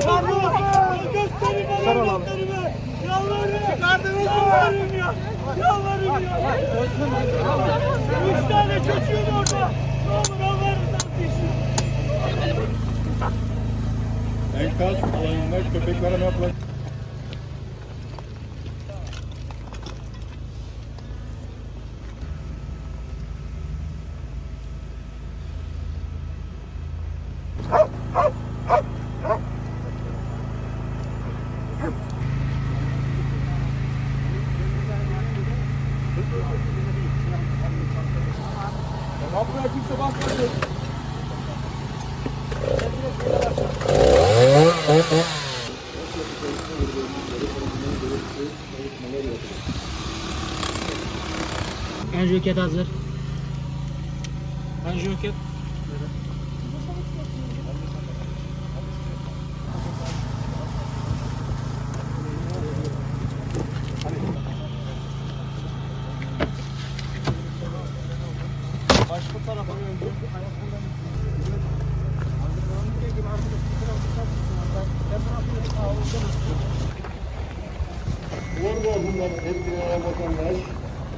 Çıkardınız mı? Çıkardınız mı? Ya. Yalvarırım ya. Üç tane çocuğum orada. Ne olur Allah'ını seversen. Enkaz alanında köpekler arama yapılan Kapıya kimse basmasın. Anjiyoket hazır. Anjiyoket. Başka tarafa öldü. Orada bunlar etkilenen vatandaş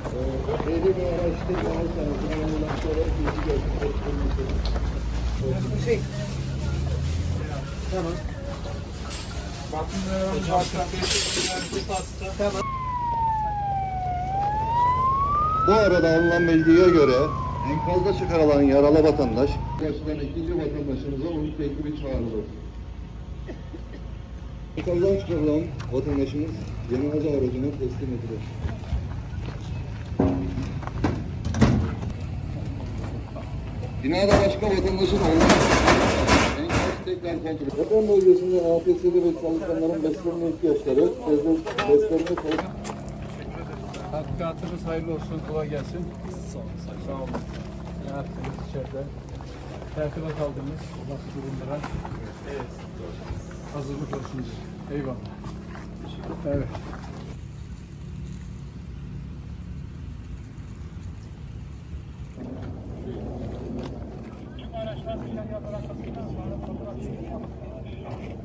e, belli bir araçta yavaş yanından sonra ikinci gösterisi. Tamam. Bakın Tamam. Bu arada alınan bilgiye göre enkazda çıkarılan yaralı vatandaş yaşanan ikinci vatandaşımıza umut ekibi çağrılır. Enkazdan çıkarılan vatandaşımız cenaze aracına teslim edilir. Binada başka vatandaşın olmaması. Deprem bölgesinde AFS'li ve çalışanların beslenme ihtiyaçları, beslenme, çalışmaları Tatbikatınız hayırlı olsun, kolay gelsin. Sağ olun. Sağ olun. Ne yaptınız içeride? Tertibe kaldınız, olası durumlara. Evet. Hazırlık olsun. Eyvallah. Evet.